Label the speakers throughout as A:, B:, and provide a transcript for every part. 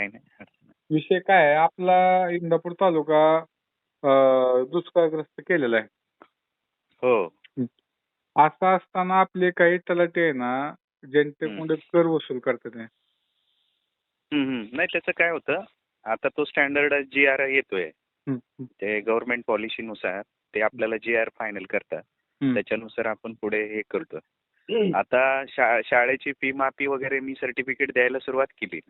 A: काही नाही.
B: विषय काय आहे आपला इंदापूर तालुका अं, दुष्काळग्रस्त केलेला आहे
A: हो
B: असं असताना आपले काही तलाटे आहे ना जनतेकडे कर वसूल करतात आहे.
A: हम्म, हम्म. नाही त्याचं काय होतं आता तो स्टँडर्ड जी आर येतोय
B: हम्म, हम्म,
A: ते गव्हर्नमेंट पॉलिसीनुसार ते आपल्याला जी आर फायनल करतात
B: हम्म.
A: त्याच्यानुसार आपण पुढे हे करतोय आता शा- शाळेची फी माफी वगैरे मी सर्टिफिकेट द्यायला सुरुवात केली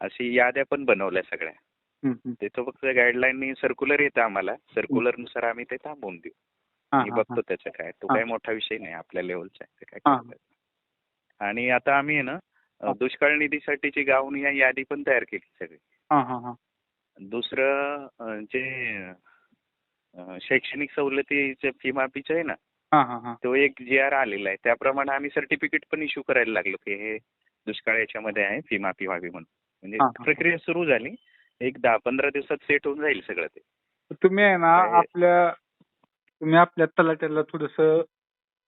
A: अशी याद्या पण बनवल्या सगळ्या. ते फक्त गाईडलाईन सर्क्युलर येतं आम्हाला सर्क्युलरनुसार आम्ही ते थांबवून देऊ
B: हा,
A: मी बघतो त्याचं काय तो. काही मोठा विषय नाही आपल्या लेवलचा ते काय. करता येत नाही. आणि आता आम्ही आहे ना. दुष्काळ निधीसाठीची या यादी पण तयार केली सगळी. दुसरं जे शैक्षणिक सवलतीचे फी माफीचं आहे ना. तो एक जी आर आलेला आहे. त्याप्रमाणे आम्ही सर्टिफिकेट पण इश्यू करायला लागलो की हे दुष्काळ याच्यामध्ये आहे फी माफी व्हावी म्हणून. म्हणजे. प्रक्रिया सुरू झाली. एक दहा पंधरा दिवसात सेट होऊन जाईल सगळं ते.
B: तुम्ही आहे ना आपल्या तुम्ही आपल्या तलाट्याला थोडस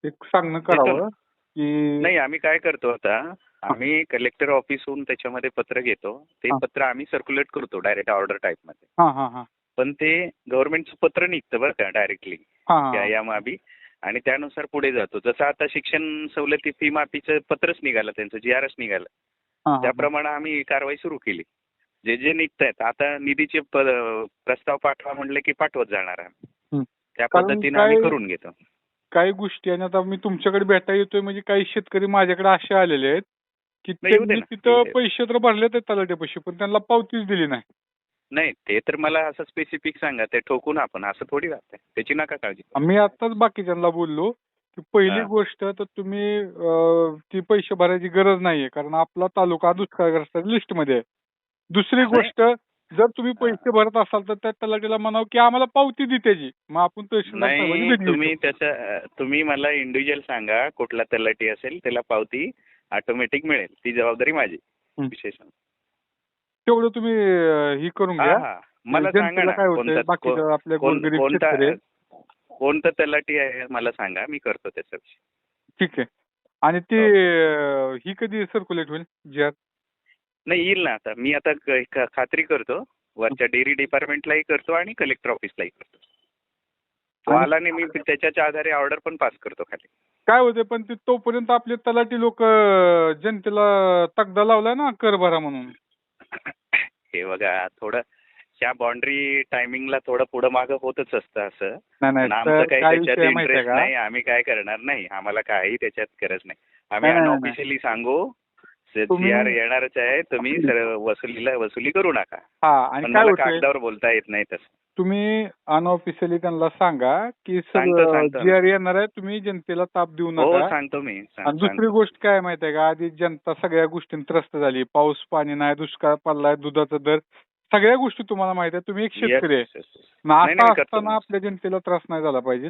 B: एक सांगणं करावं की
A: नाही आम्ही काय करतो आता आम्ही कलेक्टर ऑफिसहून त्याच्यामध्ये पत्र घेतो. ते. पत्र आम्ही सर्क्युलेट करतो डायरेक्ट ऑर्डर
B: टाईपमध्ये.
A: पण ते गव्हर्नमेंटचं पत्र निघतं बरं का डायरेक्टली या आणि त्यानुसार पुढे जातो. जसं आता शिक्षण सवलती फी माफीचं पत्रच निघालं त्यांचं जी आरच निघालं. त्याप्रमाणे आम्ही कारवाई सुरू केली. जे जे निघत आहेत आता निधीचे प्रस्ताव पाठवा म्हणले की पाठवत जाणार आम्ही.
B: हं.
A: त्या पद्धतीने आम्ही करून घेतो.
B: काही गोष्टी आणि आता मी तुमच्याकडे भेटायला येतोय म्हणजे काही शेतकरी माझ्याकडे असे आलेले आहेत की त्यांनी तिथं. पैसे तर भरले ते तलाटे पैसे पण त्यांना पावतीच दिली नाही.
A: नाही ते तर मला असं स्पेसिफिक सांगा ते ठोकून आपण असं थोडी राहतंय त्याची नका काळजी करू.
B: मी आताच बाकीच्यांना बोललो की पहिली
A: हा.
B: गोष्ट तर तुम्ही अं, ती पैसे भरायची गरज नाहीये कारण आपला तालुका दुष्काळग्रस्त लिस्टमध्ये आहे दुसरी
A: नाही.
B: गोष्ट जर तुम्ही पैसे भरत असाल तर त्या तलाठीला म्हणावं की आम्हाला पावती दे त्याची मग आपण तहसीलदार साहेबांची
A: नाही
B: भेट घेऊ
A: तुम्ही. त्याच्या तुम्ही मला इंडिव्हिज्युअल सांगा कुठला तलाठी असेल त्याला पावती ऑटोमॅटिक मिळेल ती जबाबदारी माझी
B: हं.
A: विशेष
B: तेवढं तुम्ही ही करून घ्या.
A: हा. मला सांगा ना
B: काय होतंय?
A: कोणता
B: आपल्या
A: कोण-
B: गोरगरीब
A: कोणता
B: शेतकरी आहेत.
A: कोणतं तलाठी आहे मला सांगा मी करतो त्याच्याविषयी.
B: ठीक आहे. आणि ते
A: हो.
B: अं, ही कधी सर्क्युलेट होईल जी आर
A: नाही येईल ना आता. मी आता क- खात्री करतो. वरच्या डेअरी डिपार्टमेंटलाही करतो आणि कलेक्टर ऑफिसलाही करतो. तो
B: आणि-
A: आला नाही मी त्याच्याच्या आधारे ऑर्डर पण पास करतो खाली.
B: काय होते पण ते तोपर्यंत आपले तलाठी लोक जनतेला तगदा लावलाय ना कर भरा म्हणून.
A: हे बघा थोडं ह्या बाउंड्री टायमिंगला थोडं पुढं मागं होतच असतं असं. पण आमचं काही त्याच्यात इंटरेस्ट नाही आम्ही काय करणार नाही. आम्हाला काही त्याच्यात गरज नाही. आम्ही अनऑफिशियली सांगू
B: तुम्ही-
A: जी आर येणारच आहे तुम्ही वसुलीला वसुली करू नका.
B: हा
A: पण मला कागदावर बोलता येत नाही तसं.
B: तुम्ही अनऑफिशियली त्यांना सांगा की
A: सांगतो, सांगतो.
B: जी आर येणार आहे तुम्ही जनतेला ताप देऊ
A: हो
B: नका.
A: सांगतो मी सांग-
B: आणि दुसरी
A: सांगतो.
B: गोष्ट काय माहितीये का? आधी जनता सगळ्या गोष्टींत त्रस्त झाली. पाऊस पाणी नाही दुष्काळ पडलाय दुधाचा दर. सगळ्या गोष्टी तुम्हाला माहीत आहे. तुम्ही एक
A: Yes,
B: शेतकरी आहे.
A: yes, yes, yes.
B: मग
A: नाही,
B: आता
A: नाही, करतो.
B: असताना
A: मी.
B: आपल्या जनतेला त्रास नाही झाला पाहिजे.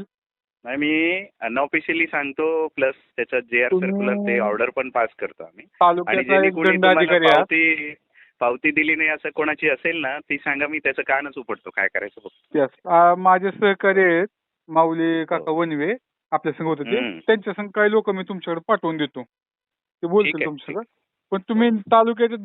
A: नाही मी अनऑफिशियली सांगतो प्लस त्याचं जे आर
B: तुम्ही-
A: सर्क्युलर ते ऑर्डर पण पास करतो आम्ही. आणि
B: तालुक्याचा
A: ज्यांनी
B: एक
A: कोणी
B: दंडाधिकारी
A: पावती पावती दिली नाही असं कोणाची असेल ना ती सांगा मी त्याचं कानच उपडतो काय करायचं बघतो.
B: Yes. आ, माझे सहकारी आहेत माऊली काका
A: हो.
B: वनवे आपल्या संघ होते ते
A: हम्म.
B: त्यांच्या संग काही लोक मी तुमच्याकडे पाठवून देतो ते
A: ठीक
B: बोलतील
A: आहे,
B: तुमच्याकडे पण तुम्ही तालुक्याचे